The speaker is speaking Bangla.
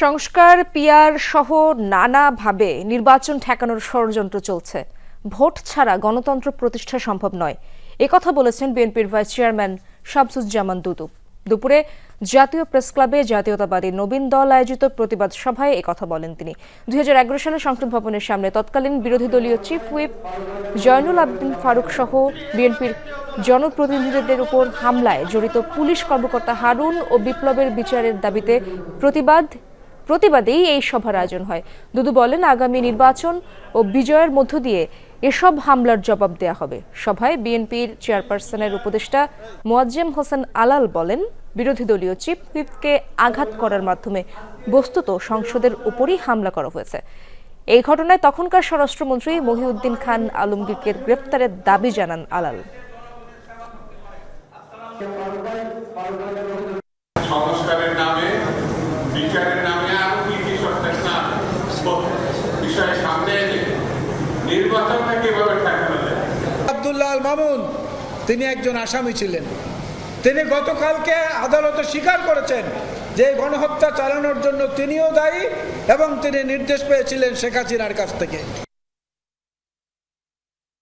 সংস্কার পিয়ার সহ নানাভাবে নির্বাচন ঠেকানোর ষড়যন্ত্র চলছে। ভোট ছাড়া গণতন্ত্র প্রতিষ্ঠা সম্ভব নয়। একথা বলেছেন বিএনপির ভাইস চেয়ারম্যান শামসুজ্জামান দুদু। দুপুরে জাতীয় প্রেস ক্লাবে জাতীয়তাবাদী নবীন দল আয়োজিত প্রতিবাদ সভায় একথা বলেন তিনি। দুই হাজার এগারো সালে সংসদ ভবনের সামনে তৎকালীন বিরোধী দলীয় চিফ হুইপ জয়নুল আবদিন ফারুক সহ বিএনপির জনপ্রতিনিধিদের উপর হামলায় জড়িত পুলিশ কর্মকর্তা হারুন ও বিপ্লবের বিচারের দাবিতে প্রতিবাদ প্রতিবাদেই এই সভার আয়োজন হয়। দুদু বলেন, আগামী নির্বাচন ও বিজয়ের মধ্য দিয়ে এসব হামলার জবাব দেয়া হবে। সভায় বিএনপির চেয়ারপারসনের উপদেষ্টা মোয়াজ্জেম হোসেন আলাল বলেন, বিরোধী দলীয় চিফ হুইপকে আঘাত করার মাধ্যমে বস্তুত সংসদের উপরই হামলা করা হয়েছে। এই ঘটনায় তখনকার স্বরাষ্ট্রমন্ত্রী মহিউদ্দিন খান আলমগীরকে গ্রেপ্তারের দাবি জানান আলাল। আবদুল্লাহ আল মামুন, তিনি একজন আসামি ছিলেন। তিনি গতকালকে আদালতে স্বীকার করেছেন যে গণহত্যা চালানোর জন্য তিনিও দায়ী এবং তিনি নির্দেশ পেয়েছিলেন শেখ হাসিনার কাছ থেকে।